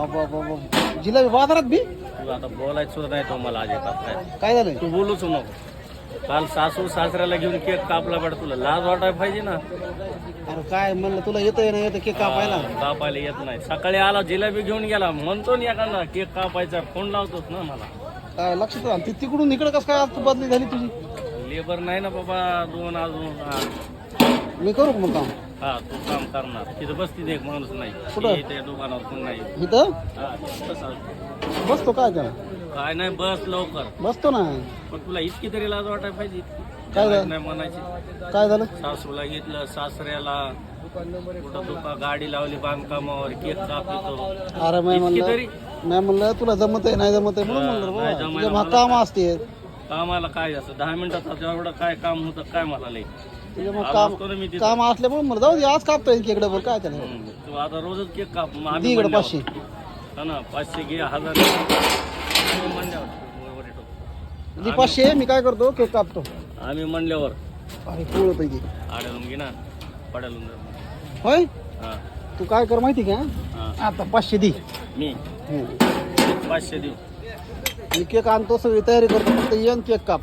जिलेबी बाजारात बी? तू आता बोलायचं सुद्धा नाही तो मला अजिबात काय. काय झालंय? तू बोलूच नको. काल सासू सासऱ्याला घेऊन केक कापला बेटा तुला. लाज वाटायला पाहिजे ना. अरे काय म्हणलं तुला येतंय ना येतं केक कापायला? कापायला येत नाही. सकाळी आला जिलेबी घेऊन गेला. म्हणतो ना एखादा केक कापायचा. फोन लावतोस ना मला. काय लक्षात ती तिकडून इकडे कसं काय आज तू बदली झाली तुझी? लेबर नाही ना बाबा दोन अजून हा. मी करू का मग काम? हा तू काम करणार. तिथं बसती एक माणूस नाही. कुठं? त्या दुकानावर कोण नाही. इथं? हा, तसं. बसतो काय त्याला काय नाही बस लवकर. बसतो ना. पण तुला इतकी तरी लाज वाटायला पाहिजे. काय झालं? नाही म्हणायची. काय झालं? सासूला घेतलं सासऱ्याला. कुठं दुका गाडी लावली बांधकामावर केक कापितो. अरे मी म्हणलं तरी. मी म्हणलं तुला जमत आहे नाही जमत आहे म्हणून म्हणलं रे नाही बाबा जमायला तुझ्या मला काम असते कामाला काय असं? दहा मिनिटात एवढं काय काम होतं काय मला लई काम मी. काम असल्यामुळे म्हणलं जाऊ दे आज कापता येईल केकडे बरं काय त्याला हम्म. तू आता रोजच केक काप मग दे आम्ही इकडे. पाचशे हा ना पाचशे घे हजार घे. आम्ही म्हणल्यावर वर येतो. दे पाचशे मी काय करतो केक कापतो आम्ही म्हणल्यावर अरे पोळ पैकी आड्यालून घे ना पड्यालून जा. होय हा तू काय कर माहिती का हा आता पाचशे दे मी हम्म. पाचशे देऊ मी केक आणतो सगळी तयारी करतो फक्त येऊन केक काप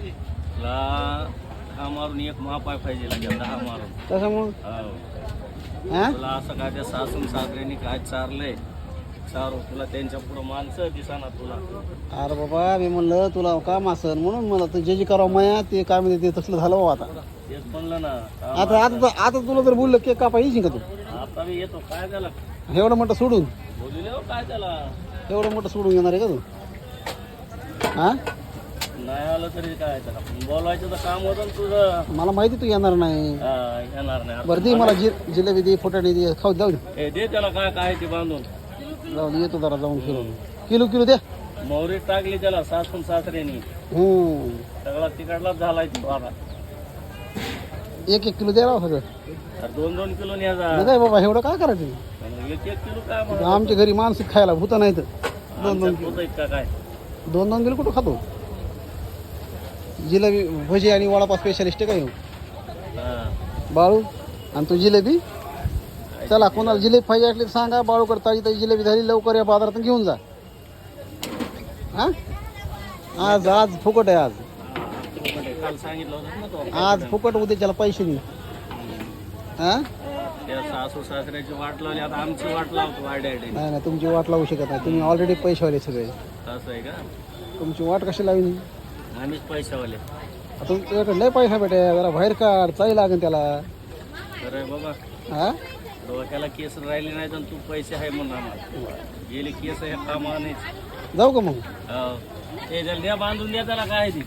तुला दहा मारून एक महापाय पाहिजे लागेल दहा मारून. त्याच्यामुळं हो. हा? तुला असं काय त्या सासून सासऱ्यांनी काय चारलंय चारू तुला त्यांच्या पुढं माणसं दिसाना तुला. अरे बाबा मी म्हणलं तुला काम असेल म्हणून मला तर जे जे करावं माया ते काय म्हणते ते तसलं झालं बाबा आता. तेच म्हणलं ना आता आता आता तुला जर बोललं केक कापा येशील का तू? आता मी येतो काय झालं? एवढं मोठं सोडून. बोलले हो काय त्याला एवढं मोठं सोडून येणार आहे का तू? हा? नाही आलं तरी काय त्याला पण बोलवायचं तर काम होतं ना तुझं. मला माहिती तू येणार नाही. हा, येणार नाही. बरं दे मला जि जिलेबी दे फुटाणे दे खाऊ जाऊ दे. हे दे त्याला काय काय ते बांधून. जाऊ दे येतो जरा जाऊन फिरून. किलो किलो द्या मोहरी टाकली त्याला सासून सासऱ्यांनी. हम्म. सगळा तिकडलाच झालाय तो आता एक एक किलो द्या राव सगळं. तर दोन दोन किलो न्यायचा नाही बाबा एवढं काय करायचं? एक एक किलो काय म्हणा आमच्या घरी माणसं खायला भूता नाही तर दोन दोन आमच्यात होतं का काय? दोन दोन किलो कुठं खातो? जिलेबी भजी आणि वडापाव स्पेशलिस्ट काय. बाळू आणि तू जिलेबी. चला कोणाला जिलेबी पाहिजे असली तर सांगा. बाळूकडे ताजी ताजी जिलेबी झाली लवकर या बाजारातून घेऊन जा. हा? आज आज फुकट आहे आज. काल सांगितलं होतं ना तो आज फुकट उद्याच्याला पैसे दे हा सासू सासऱ्याची वाट लावली आता आमची वाट लावतो नाही नाही तुमची वाट लावू शकत नाही. तुम्ही ऑलरेडी पैशावाले सगळे. असं आहे का? तुमची वाट कशी लावली आम्हीच पैशावाले. तुमच्याकडे लय पैसा भेटे जरा बाहेर काढ चाई लागेल त्याला. अरे बाबा. हा? डोक्याला केस राहिले नाही तर तू पैसे आहे म्हणून आम्हाला. गेले केस हे कामा नाही. जाऊ का मग? हो. ते जल द्या बांधून द्या त्याला काय ती?